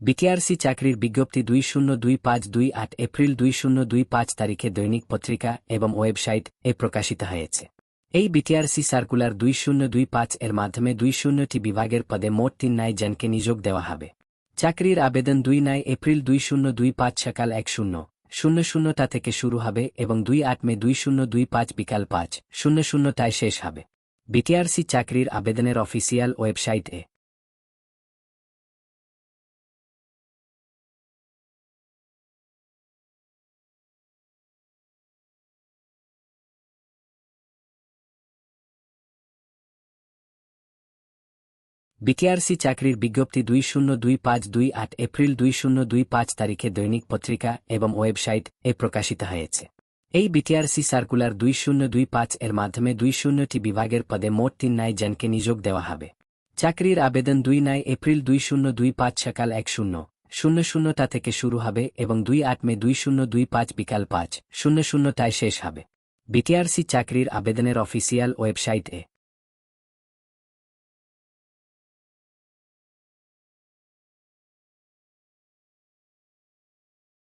BTRC চাকরির বিজ্ঞপ্তি দুই শূন্য দুই পাঁচ দুই আট এপ্রিল দুই শূন্য দুই পাঁচ তারিখে দৈনিক পত্রিকা এবং ওয়েবসাইট এ প্রকাশিত হয়েছে। এই বিটিআরসি সার্কুলার দুই শূন্য দুই পাঁচ এর মাধ্যমে দুই শূন্যটি বিভাগের পদে মোট তিন নাই জনকে নিযোগ দেওয়া হবে। চাকরির আবেদন দুই নাই এপ্রিল দুই শূন্য দুই পাঁচ সকাল এক শূন্য শূন্য শূন্যতা থেকে শুরু হবে এবং দুই আট মে দুই শূন্য দুই পাঁচ বিকাল পাঁচ শূন্য শূন্যতায় শেষ হবে। বিটিআরসি চাকরির আবেদনের অফিসিয়াল ওয়েবসাইট বিটিআরসি চাকরির বিজ্ঞপ্তি দুই শূন্য দুই পাঁচ দুই আট এপ্রিল দুই শূন্য দুই পাঁচ তারিখে দৈনিক পত্রিকা এবং ওয়েবসাইট এ প্রকাশিত হয়েছে। এই বিটিআরসি সার্কুলার দুই শূন্য দুই পাঁচ এর মাধ্যমে দুই শূন্যটি বিভাগের পদে মোট তিন নাই জনকে নিযোগ দেওয়া হবে। চাকরির আবেদন দুই নাই এপ্রিল দুই শূন্য দুই পাঁচ সকাল এক শূন্য শূন্য শূন্যতা থেকে শুরু হবে এবং দুই আট মে দুই শূন্য দুই পাঁচ বিকাল পাঁচ, শূন্য শূন্যতায় শেষ হবে। বিটিআরসি চাকরির আবেদনের অফিসিয়াল ওয়েবসাইট